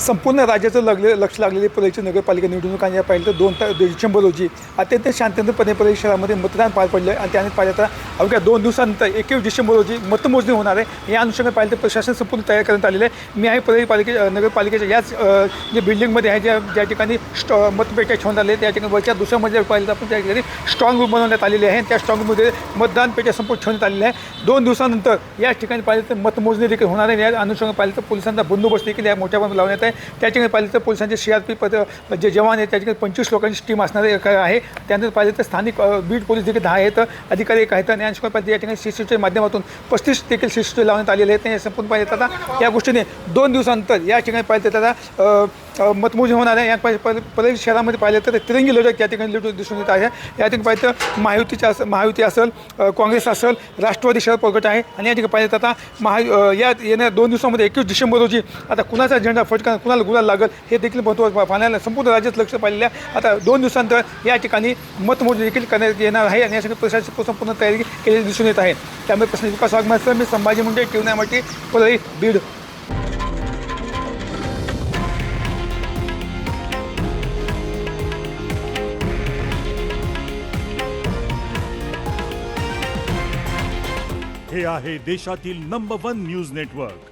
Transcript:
संपूर्ण राज्याचं लागले लक्ष लागलेली प्रदेशची नगरपालिका निवडणूक आणि या पाहिलं तर दोन ता- डिसेंबर रोजी अत्यंत शांततेपणे प्रदेश शहरामध्ये मतदान पार पडलं आणि त्याने पाहिलं तर अवघ्या दोन दिवसानंतर एकवीस डिसेंबर रोजी मतमोजणी होणार आहे. या अनुषंगाने पाहिलं तर प्रशासन संपूर्ण तयार करण्यात आलेलं आहे. मी आहे परळी पालिके नगरपालिकेच्या याच जे बिल्डिंगमध्ये आहे ज्या ज्या ठिकाणी स्टॉ मतपेट्या ठेवण्यात आले त्या ठिकाणी वरच्या दुसऱ्या मजल्यावर पाहिलं तर आपण त्या ठिकाणी स्ट्रॉंग रूम बनवण्यात आलेले आहे. त्या स्ट्रॉंग रूममध्ये मतदान पेट्या संपूर्ण ठेवण्यात आलेल्या आहे दोन दिवसानंतर या ठिकाणी पाहिलं तर मतमोजणी देखील होणार आहे. या अनुषंगाने पाहिलं तर पोलिसांचा बंदोबस्त देखील या मोठ्या प्रमाणात करत आहे. त्या ठिकाणी पाहिलं तर पोलिसांचे सी आर पी पद जे जवान आहेत त्या ठिकाणी पंचवीस लोकांची टीम असणार आहे. त्यानंतर पाहिलं तर स्थानिक बीड बीट पोलीस देखील दहा आहेत. अधिकारी एक आहेत. आणि अनुषंगाने पाहिलं या ठिकाणी सी सी माध्यमातून पस्तीस देखील सी सी लावण्यात आलेले आहेत. संपूर्ण पाहिजे आता या गोष्टीने दोन दिवसानंतर या ठिकाणी पाहिजे तर आता मतमोजणी होणार आहे. या परळी शहरामध्ये पाहिलं तर तिरंगी लढत या ठिकाणी लढून दिसून येत आहे. या ठिकाणी पाहिजे तर महायुतीच्या असं महायुती असेल काँग्रेस असेल राष्ट्रवादी शहर प्रगट आहे. आणि या ठिकाणी पाहिजे आता महा या येणाऱ्या दोन दिवसामध्ये एकवीस डिसेंबर रोजी आता कुणाचा झेंडा फटका कुणाला गुन्हा लागल हे देखील महत्त्वाचं पाहण्याला संपूर्ण राज्यात लक्ष पाहिलेलं आहे. आता दोन दिवसानंतर या ठिकाणी मतमोजणी देखील करण्यात येणार आहे आणि यासाठी प्रशासन संपूर्ण तयारी केलेली दिसून येत आहे. त्यामुळे प्रश्न विकास वाघमारे मी संभाजी मुंडे टिवण्यामाटी परळी बीड. हे आहे देशातील नंबर वन न्यूज नेटवर्क